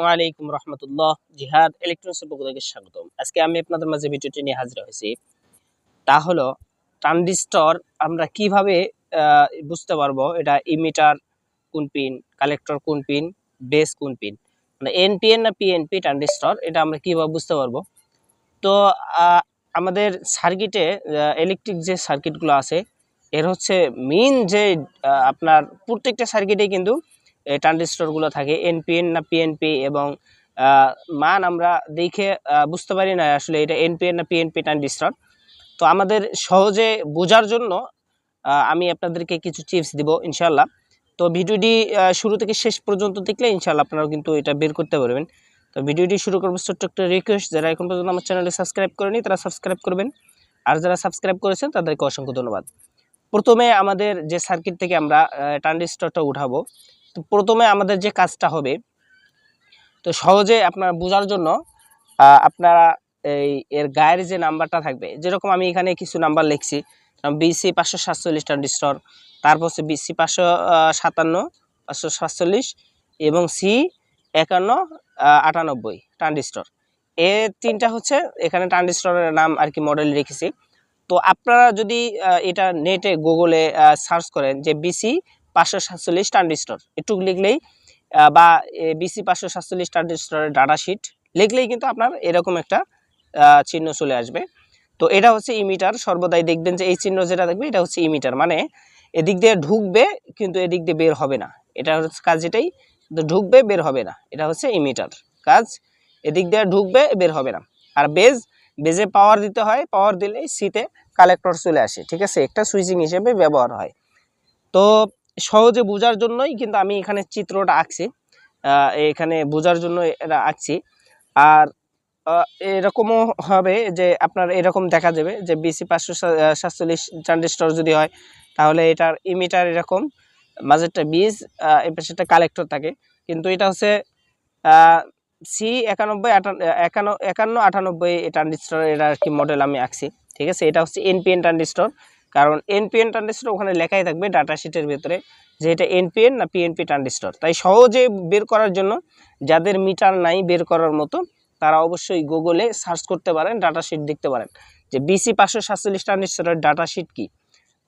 আসসালামু আলাইকুম রহমতুল্লাহ। জিহাদ ইলেকট্রনিক্সের পক্ষ থেকে স্বাগতম। আজকে আমি আপনাদের মাঝে ভিডিওটি নিয়ে হাজির হয়েছি। তা হলো, ট্রানজিস্টর আমরা কীভাবে বুঝতে পারব এটা ইমিটার কোন পিন, কালেক্টর কোন পিন, বেস কোন পিন? মানে এনপিএন না পিএনপি ট্রানজিস্টর, এটা আমরা কীভাবে বুঝতে পারব? তো আমাদের সার্কিটে ইলেকট্রিক যে সার্কিটগুলো আছে, এর হচ্ছে মেইন যে আপনার প্রত্যেকটা সার্কিটে কিন্তু ট্রানজিস্টরগুলো থাকে এনপিএন না পিএনপি এবং মান আমরা দেখে বুঝতে পারি না আসলে এটা এনপিএন না পিএনপি ট্রানজিস্টর তো আমাদের সহজে বোঝার জন্য আমি আপনাদেরকে কিছু টিপস দিব ইনশাল্লাহ তো ভিডিওটি শুরু থেকে শেষ পর্যন্ত দেখলে ইনশাল্লাহ আপনারাও কিন্তু এটা বের করতে পারবেন। তো ভিডিওটি শুরু করব ছোট্ট একটা রিকোয়েস্ট যারা এখন পর্যন্ত আমার চ্যানেলটি সাবস্ক্রাইব করেনি, তারা সাবস্ক্রাইব করবেন। আর যারা সাবস্ক্রাইব করেছেন, তাদেরকে অসংখ্য ধন্যবাদ। প্রথমে আমাদের যে সার্কিট থেকে আমরা ট্রানজিস্টরটা উঠাবো তো প্রথমে আমাদের যে কাজটা হবে, তো সহজে আপনার বোঝার জন্য আপনারা এই এর গায়ের যে নাম্বারটা থাকবে, যেরকম আমি এখানে কিছু নাম্বার লিখছি বিসি পাঁচশো সাতচল্লিশ ট্রানজিস্টর তারপর হচ্ছে বিসি পাঁচশো সাতান্ন, পাঁচশো সাতচল্লিশ এবং সি একান্ন আটানব্বই ট্রানজিস্টর এ তিনটা হচ্ছে এখানে ট্রানজিস্টরের নাম আর কি মডেল রেখেছি। তো আপনারা যদি এটা নেটে গুগলে সার্চ করেন যে বিসি পাঁচশো সাতচল্লিশ ট্রানজিস্টর একটু লিখলেই বা বিসি পাঁচশো সাতচল্লিশ ট্রানজিস্টরের ডাটা শিট লিখলেই কিন্তু আপনার এরকম একটা চিহ্ন চলে আসবে। তো এটা হচ্ছে ইমিটার সর্বদাই দেখবেন যে এই চিহ্ন যেটা দেখবে, এটা হচ্ছে ইমিটার মানে এদিক দিয়ে ঢুকবে, কিন্তু এদিক দিয়ে বের হবে না। এটা হচ্ছে কাজ যেটাই, কিন্তু ঢুকবে, বের হবে না। এটা হচ্ছে ইমিটার কাজ। এদিক দিয়ে ঢুকবে, বের হবে না। আর বেজ বেজে পাওয়ার দিতে হয় পাওয়ার দিলেই সিতে কালেক্টর চলে আসে, ঠিক আছে? একটা সুইচিং হিসেবে ব্যবহার হয়। তো সহজে বোঝার জন্যই কিন্তু আমি এখানে চিত্রটা আঁকছি। এখানে বোঝার জন্য এটা আঁকছি। আর এরকমও হবে যে আপনার এরকম দেখা যাবে যে বিসি পাঁচশো সাতচল্লিশ ট্রানজিস্টর যদি হয়, তাহলে এটার ইমিটার এরকম, মাঝেরটা পাশে একটা কালেক্টর থাকে। কিন্তু এটা হচ্ছে সি একানব্বই আটান একান্ন একান্ন আটানব্বই ট্রানজিস্টর এটা আর কি মডেল আমি আঁকছি। ঠিক আছে? এটা হচ্ছে এনপিএন ট্রানজিস্টর। কারণ এনপিএন ট্রানজিস্টর ওখানে লেখাই থাকবে ডাটা শিটের ভিতরে যে এটা এনপিএন না পিএনপি ট্রানজিস্টর তাই সহজে বের করার জন্য যাদের মিটার নাই বের করার মতো, তারা অবশ্যই গুগলে সার্চ করতে পারেন ডাটা শিট দেখতে পারেন। যে বিসি পাঁচশো সাতচল্লিশ ট্রানজিস্টরের ডাটা শিট কী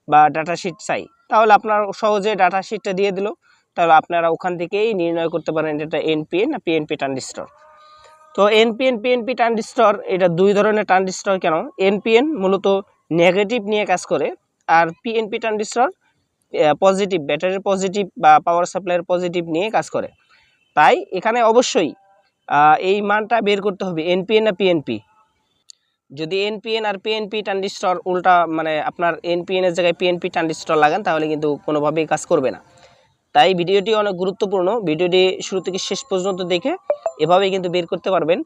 বা ডাটা শিট চাই তাহলে আপনার সহজে ডাটা শিটটা দিয়ে দিল। তাহলে আপনারা ওখান থেকেই নির্ণয় করতে পারেন এটা এনপিএন না পিএনপি ট্রানজিস্টর তো এনপিএন পিএনপি ট্রানজিস্টর এটা দুই ধরনের ট্রানজিস্টর কেন? এনপিএন মূলত নেগেটিভ নিয়ে কাজ করে, আর পিএনপি ট্রানজিস্টর পজিটিভ ব্যাটারির পজিটিভ বা পাওয়ার সাপ্লাইয়ের পজিটিভ নিয়ে কাজ করে। তাই এখানে অবশ্যই এই মানটা বের করতে হবে এনপিএন না পিএনপি যদি এনপিএন আর পিএনপি ট্রানজিস্টর উল্টা মানে আপনার এনপিএন এর জায়গায় পিএনপি ট্রানজিস্টর লাগান, তাহলে কিন্তু কোনোভাবেই কাজ করবে না। তাই ভিডিওটি অনেক গুরুত্বপূর্ণ, ভিডিওটি শুরু থেকে শেষ পর্যন্ত দেখে এভাবেই কিন্তু বের করতে পারবেন।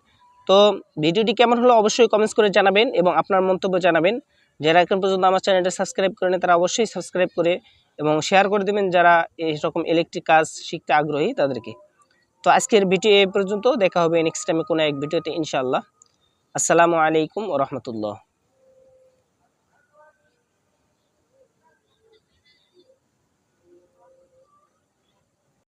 তো ভিডিওটি কেমন হলো অবশ্যই কমেন্টস করে জানাবেন এবং আপনার মন্তব্য জানাবেন। যারা এখন পর্যন্ত আমার চ্যানেলটা সাবস্ক্রাইব করেনি, তারা অবশ্যই সাবস্ক্রাইব করে এবং শেয়ার করে দেবেন যারা এই রকম ইলেকট্রিক কাজ শিখতে আগ্রহী তাদেরকে। তো আজকের ভিডিও এ পর্যন্ত দেখা হবে নেক্সট টাইমে কোনো এক ভিডিওতে ইনশাআল্লাহ। আসসালামু আলাইকুম রহমতুল্লাহ।